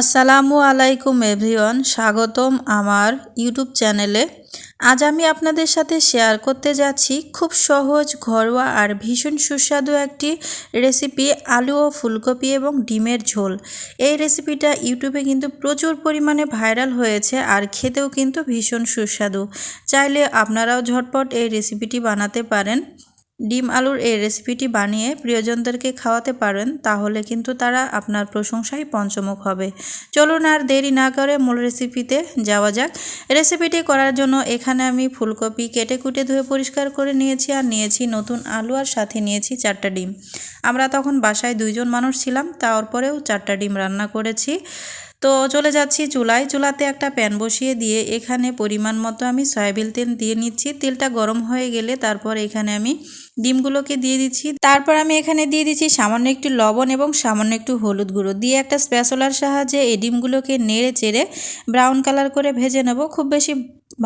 আসসালামু আলাইকুম এভরিওয়ান, স্বাগতম আমার ইউটিউব চ্যানেলে। আজ আমি আপনাদের সাথে শেয়ার করতে যাচ্ছি খুব সহজ, ঘরোয়া আর ভীষণ সুস্বাদু একটি রেসিপি, আলু ও ফুলকপি এবং ডিমের ঝোল। এই রেসিপিটা ইউটিউবে কিন্তু প্রচুর পরিমাণে ভাইরাল হয়েছে আর খেতেও কিন্তু ভীষণ সুস্বাদু। চাইলে আপনারাও ঝটপট এই রেসিপিটি বানাতে পারেন। ডিম আলুর এই রেসিপিটি বানিয়ে প্রিয়জনদেরকে খাওয়াতে পারেন, তাহলে কিন্তু তারা আপনার প্রশংসায় পঞ্চমুখ হবে। চলুন আর দেরি না করে মূল রেসিপিতে যাওয়া যাক। রেসিপিটি করার জন্য এখানে আমি ফুলকপি কেটে কুটে ধুয়ে পরিষ্কার করে নিয়েছি আর নিয়েছি নতুন আলু আর সাথে নিয়েছি চারটা ডিম। আমরা তখন বাসায় দুইজন মানুষ ছিলাম, তারপরেও চারটা ডিম রান্না করেছি। তো চলে যাচ্ছি চুলায়। চুলাতে একটা প্যান বসিয়ে দিয়ে এখানে পরিমাণ মতো আমি সয়াবিন তেল দিয়ে নিচ্ছি। তেলটা গরম হয়ে গেলে তারপর এখানে আমি ডিমগুলোকে দিয়ে দিচ্ছি। তারপর আমি এখানে দিয়ে দিচ্ছি সামান্য একটু লবণ এবং সামান্য একটু হলুদ গুঁড়ো। দিয়ে একটা স্প্যাসোলার সাহায্যে এই ডিমগুলোকে নেড়ে চেড়ে ব্রাউন কালার করে ভেজে নেব। খুব বেশি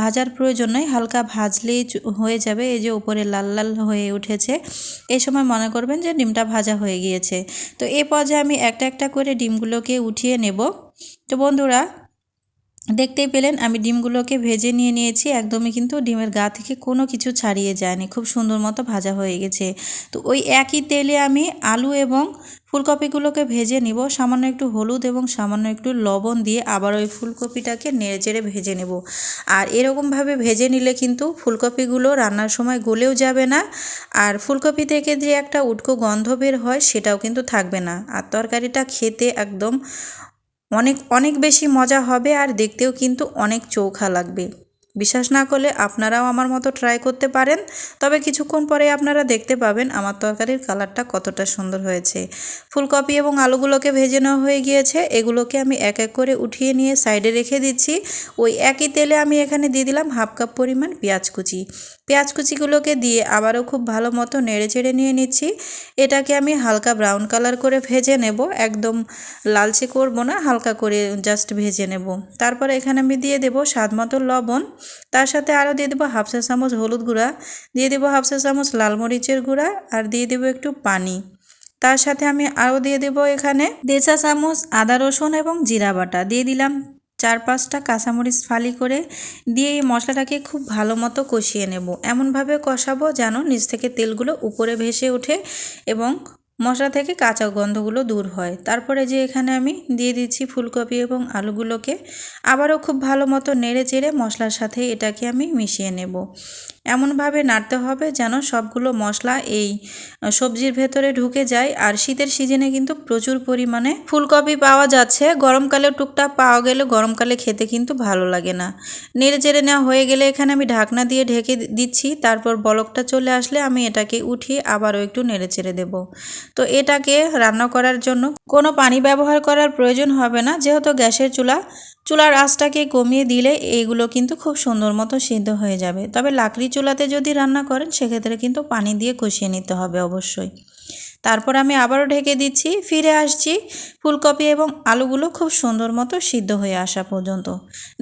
ভাজার প্রয়োজন নয়, হালকা ভাজলেই হয়ে যাবে। এই যে উপরে লাল লাল হয়ে উঠেছে। এই সময় মনে করবেন যে ডিমটা ভাজা হয়ে গিয়েছে। তো এ পর্যায়ে আমি একটা একটা করে ডিমগুলোকে উঠিয়ে নেব। তো বন্ধুরা, দেখতেই পেলেন আমি ডিমগুলোকে ভেজে নিয়ে নিয়েছি। একদমই কিন্তু ডিমের গা থেকে কোনো কিছু ছাড়িয়ে যায়নি। খুব সুন্দর মতো ভাজা হয়ে গেছে। তো ওই একই তেলে আমি আলু এবং ফুলকপিগুলোকে ভেজে নিব। সামান্য একটু হলুদ এবং সামান্য একটু লবণ দিয়ে আবার ওই ফুলকপিটাকে নেড়ে চেড়ে ভেজে নেব। আর এরকমভাবে ভেজে নিলে কিন্তু ফুলকপিগুলো রান্নার সময় গলেও যাবে না। আর ফুলকপি থেকে যে একটা উটকো গন্ধ বের হয়, সেটাও কিন্তু থাকবে না। আর তরকারিটা খেতে একদম অনেক অনেক বেশি মজা হবে আর দেখতেও কিন্তু অনেক চোখা লাগবে। বিশ্বাস না করলে আপনারাও আমার মতো ট্রাই করতে পারেন। তবে কিছুক্ষণ পরে আপনারা দেখতে পাবেন আমার তরকারির কালারটা কতটা সুন্দর হয়েছে। ফুলকপি এবং আলুগুলোকে ভেজে নেওয়া হয়ে গিয়েছে। এগুলোকে আমি এক এক করে উঠিয়ে নিয়ে সাইডে রেখে দিচ্ছি। ওই একই তেলে আমি এখানে দিয়ে দিলাম হাফ কাপ পরিমাণ পেঁয়াজ কুচি। পেঁয়াজ কুচিগুলোকে দিয়ে আবারও খুব ভালো মতো নেড়ে চেড়ে নিয়ে নিচ্ছি। এটাকে আমি হালকা ব্রাউন কালার করে ভেজে নেব। একদম লালচে করব না, হালকা করে জাস্ট ভেজে নেব। তারপর এখানে আমি দিয়ে দেব স্বাদ মতো লবণ। তার সাথে আরও দিয়ে দেবো হাফ চা চামচ হলুদ গুঁড়া, দিয়ে দেবো হাফ চা চামচ লাল মরিচের গুঁড়া আর দিয়ে দেবো একটু পানি। তার সাথে আমি আরও দিয়ে দেবো এখানে দেড় চা চামচ আদা রসুন এবং জিরা বাটা। দিয়ে দিলাম চার পাঁচটা কাঁচামরিচ ফালি করে দিয়ে এই মশলাটাকে খুব ভালো মতো কষিয়ে নেব। এমনভাবে কষাবো যেন নিচ থেকে তেলগুলো উপরে ভেসে ওঠে এবং মশলা থেকে কাঁচা গন্ধগুলো দূর হয়। তারপরে যে এখানে আমি দিয়ে দিচ্ছি ফুলকপি এবং আলুগুলোকে, আবারও খুব ভালো মতো নেড়ে চেড়ে মশলার সাথে এটাকে আমি মিশিয়ে নেব। এমনভাবে নাড়তে হবে যেন সবগুলো মশলা এই সবজির ভেতরে ঢুকে যায়। আর শীতের সিজনে কিন্তু প্রচুর পরিমাণে ফুলকপি পাওয়া যাচ্ছে। গরমকালে টুকটাক পাওয়া গেলে গরমকালে খেতে কিন্তু ভালো লাগে না। নেড়ে চেড়ে নেওয়া হয়ে গেলে এখানে আমি ঢাকনা দিয়ে ঢেকে দিচ্ছি। তারপর বলকটা চলে আসলে আমি এটাকে উঠিয়ে আবারও একটু নেড়ে চেড়ে দেবো। তো এটাকে রান্না করার জন্য কোনো পানি ব্যবহার করার প্রয়োজন হবে না। যেহেতু গ্যাসের চুলা, চুলার আঁচটাকে কমিয়ে দিলে এইগুলো কিন্তু খুব সুন্দর মতো সিদ্ধ হয়ে যাবে। তবে লাকড়ি চুলাতে যদি রান্না করেন সেক্ষেত্রে কিন্তু পানি দিয়ে কষিয়ে নিতে হবে অবশ্যই। তারপর আমি আবারও ঢেকে দিচ্ছি, ফিরে আসছি। ফুলকপি এবং আলুগুলো খুব সুন্দর মতো সিদ্ধ হয়ে আসা পর্যন্ত।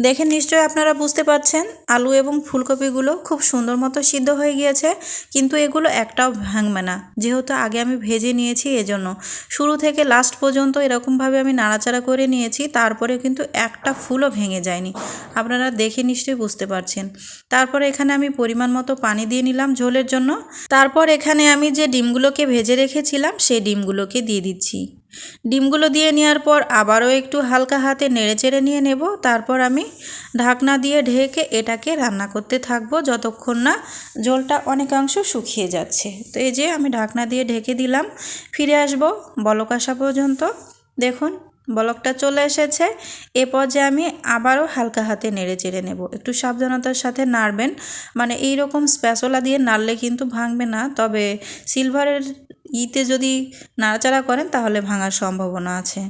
দেখে নিশ্চয়ই আপনারা বুঝতে পারছেন, আলু এবং ফুলকপিগুলো খুব সুন্দর মতো সিদ্ধ হয়ে গিয়েছে, কিন্তু এগুলো একটাও ভাঙবে না। যেহেতু আগে আমি ভেজে নিয়েছি এজন্য। শুরু থেকে লাস্ট পর্যন্ত এরকমভাবে আমি নাড়াচাড়া করে নিয়েছি তারপরে কিন্তু একটা ফুলও ভেঙে যায়নি। আপনারা দেখে নিশ্চয়ই বুঝতে পারছেন। তারপরে এখানে আমি পরিমাণ মতো পানি দিয়ে নিলাম ঝোলের জন্য। তারপর এখানে আমি যে ডিমগুলোকে ভেজে রেখেছিলাম সেই ডিমগুলোকে দিয়ে দিচ্ছি। ডিমগুলো দিয়ে নেওয়ার পর আবারও একটু হালকা হাতে নেড়ে চেড়ে নিয়ে নেব। তারপর আমি ঢাকনা দিয়ে ঢেকে এটাকে রান্না করতে থাকব যতক্ষণ না জলটা অনেকাংশ শুকিয়ে যাচ্ছে। তো এই যে আমি ঢাকনা দিয়ে ঢেকে দিলাম। ফিরে আসব বলক আসা পর্যন্ত। দেখুন, বলকটা চলে এসেছে। এ পর্যায়ে আমি আবারও হালকা হাতে নেড়ে চেড়ে নেব। একটু সাবধানতার সাথে নাড়বেন। মানে এই রকম স্প্যাচোলা দিয়ে নাড়লে কিন্তু ভাঙবে না। তবে সিলভারের ইতে যদি নাড়াচাড়া করেন, তাহলে ভাঙার সম্ভাবনা আছে।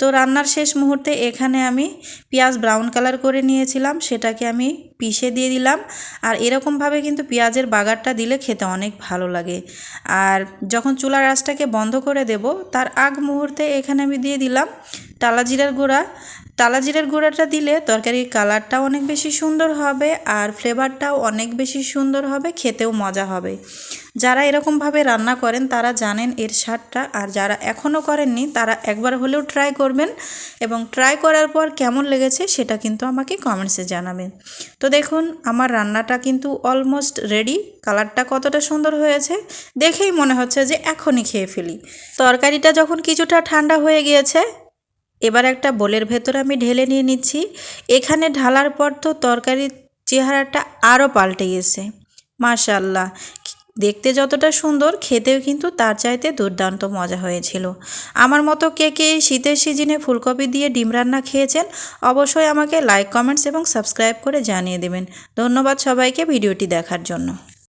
তো রান্নার শেষ মুহূর্তে এখানে আমি পেঁয়াজ ব্রাউন কালার করে নিয়েছিলাম, সেটাকে আমি পিষে দিয়ে দিলাম। আর এরকমভাবে কিন্তু পেঁয়াজের বাগারটা দিলে খেতে অনেক ভালো লাগে। আর যখন চুলার আঁচটাকে বন্ধ করে দেব, তার আগ মুহূর্তে এখানে আমি দিয়ে দিলাম টালা জিরার গুঁড়া টালা জিরের গুঁড়াটা দিলে তরকারির কালারটাও অনেক বেশি সুন্দর হবে আর ফ্লেভারটাও অনেক বেশি সুন্দর হবে, খেতেও মজা হবে। যারা এরকমভাবে রান্না করেন তারা জানেন এর স্বাদটা আর যারা এখনও করেননি তারা একবার হলেও ট্রাই করবেন এবং ট্রাই করার পর কেমন লেগেছে সেটা কিন্তু আমাকে কমেন্টসে জানাবেন। তো দেখুন, আমার রান্নাটা কিন্তু অলমোস্ট রেডি, কালারটা কতটা সুন্দর হয়েছে দেখেই মনে হচ্ছে যে এখনই খেয়ে ফেলি। তরকারিটা যখন কিছুটা ঠান্ডা হয়ে গিয়েছে এবার একটা বোলের ভেতর আমি ঢেলে নিয়ে নিচ্ছি। এখানে ঢালার পর তো তরকারির চেহারাটা আরও পাল্টে গেছে। মাশাল্লাহ দেখতে যতটা সুন্দর, খেতেও কিন্তু তার চাইতে দুর্দান্ত মজা হয়েছিল। আমার মতো কে কে এই শীতের সিজনে ফুলকপি দিয়ে ডিম রান্না খেয়েছেন, অবশ্যই আমাকে লাইক, কমেন্টস এবং সাবস্ক্রাইব করে জানিয়ে দেবেন। ধন্যবাদ সবাইকে ভিডিওটি দেখার জন্য।